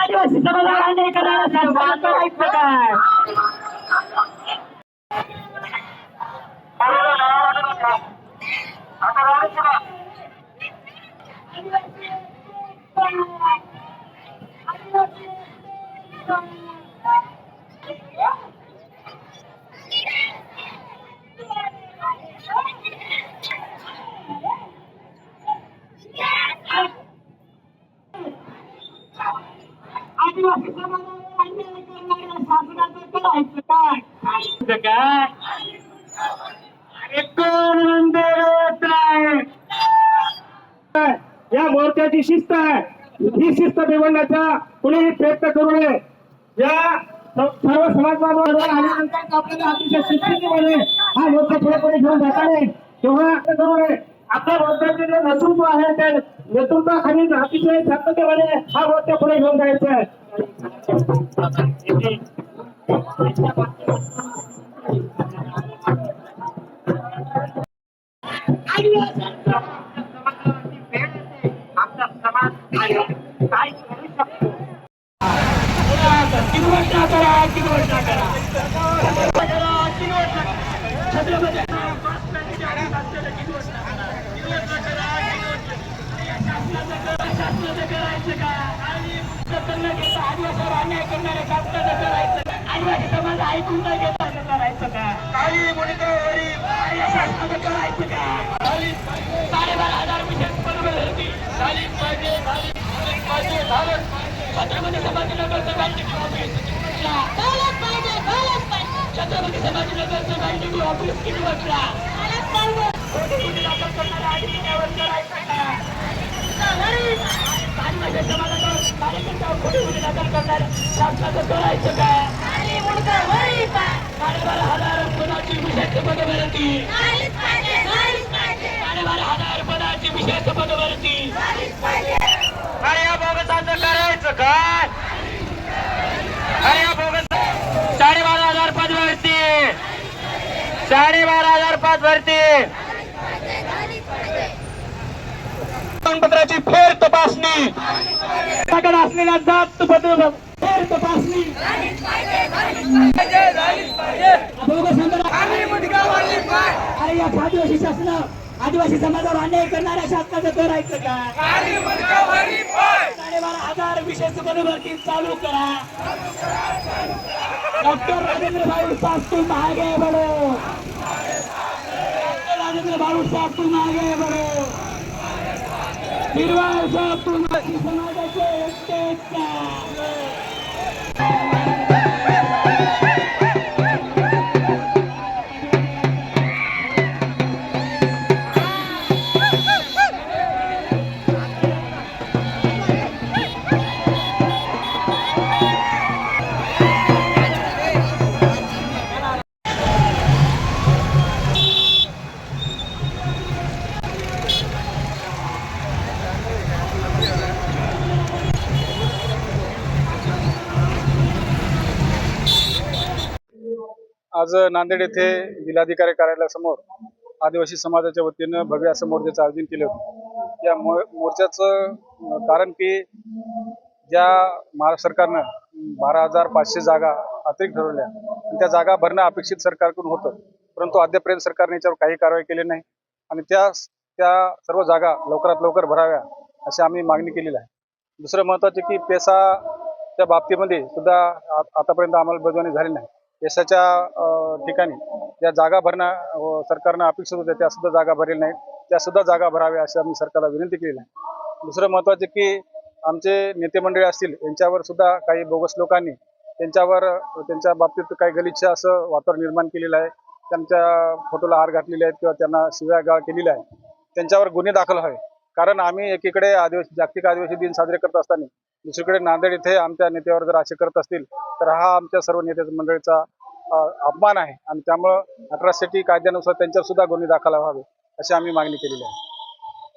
आदिवासी समाजाला अन्याय करणारा सरकार करायचं काय आदिवासी समाजाला अन्याय करणाऱ्या शासनाचं करायचं काय कोण म्हणते रोज नाही या मोर्चाची शिस्त आहे. ही शिस्त बिघडण्याचा कुणीही प्रयत्न करू नये. या सर्व समाज बांधवांवर आल्यानंतर आपल्याला अतिशय शिस्तीने हा मोर्चा पुढे पुढे घेऊन जाता येईल तेव्हा करू नये आपल्या मोर्चाचे जे नेतृत्व आहे त्या नेतृत्वाखाली अतिशय शांततेमध्ये हा मोर्चा पुढे घेऊन जायचा आहे. आपला समाज काय करू शकतो किती वर्षा करा किती वर्षा करा छत्रपती आदिवासी समाज ऐकून नाही घेत करायचं का? काही शासनाचं करायचं का? साडेबारा हजार विशेष बरोबर होती. छत्रपती संभाजीनगर बँकेची ऑफिस छत्रपती संभाजीनगर बँकेची ऑफिस किती वर्षा कोटी कोटी दाखल करणाऱ्या अधिकाऱ्यावर करायचं का आदिवासी समाजावर कार्यकर्त्यावर शासनाचं करायचं साडेबारा हजार पदाची विशेष पदभरती साडेबारा हजार पदाची विशेष पदभरती काय या बोगसाचं करायचं काय काय या बोगस साडेबारा हजार पद भरती साडेबारा हजार पद भरती पत्राची फेर तपासणी. असलेल्या जात फेर तपासणी. अरे या आदिवासी शासन आदिवासी समाजावर अन्याय करणाऱ्या शासनाचं करायचं का साडेबारा हजार विशेष पदभरती चालू करा. डॉक्टर राजेंद्र भाऊ साहब तुम आगे बढ़ो डॉक्टर राजेंद्र भाऊ साहब तुम आगे बढ़ो निर्वाळ साहब समाजाचे आज नांदेड येथे जिल्हाधिकारी कार्यालयासमोर आदिवासी समाजाच्या वतीनं भव्य असं मोर्चाचं आयोजन केलं होतं. या मोर्चाचं कारण की ज्या महाराष्ट्र सरकारनं बारा हजार पाचशे जागा अतिरिक्त ठरवल्या आणि त्या जागा भरणं अपेक्षित सरकारकडून होतं. परंतु अद्यापर्यंत सरकारने याच्यावर काही कारवाई केली नाही. आणि त्या त्या सर्व जागा लवकरात लवकर भराव्या अशी आम्ही मागणी केलेली आहे. दुसरं महत्त्वाचं की पेसा त्या बाबतीमध्ये सुद्धा आतापर्यंत अंमलबजावणी झाली नाही. यशाच्या ठिकाणी ज्या जागा भरणं सरकारनं अपेक्षित होत्या त्या सुद्धा जागा भरलेल्या नाहीत त्या सुद्धा जागा भराव्या अशी आम्ही सरकारला विनंती केलेली आहे. दुसरं महत्त्वाचं की आमचे नेते मंडळी असतील यांच्यावर सुद्धा काही बोगस लोकांनी त्यांच्यावर त्यांच्या बाबतीत काही गलिच्छ असं वातावरण निर्माण केलेलं आहे. त्यांच्या फोटोला हार घातलेले आहेत किंवा त्यांना शिव्या गाळ केलेल्या आहे त्यांच्यावर गुन्हे दाखल व्हावे कारण आम्ही एकीकडे आदिवासी जागतिक आदिवासी दिन साजरे करत असताना दुसरीकडे नांदेड इथे आमच्या नेत्यावर जर असे करत असतील तर हा आमच्या सर्व नेत्या मंडळीचा अपमान आहे. आणि त्यामुळं अठराशे कायद्यानुसार त्यांच्यावर सुद्धा गुन्हे दाखल व्हावे अशी आम्ही मागणी केलेली आहे.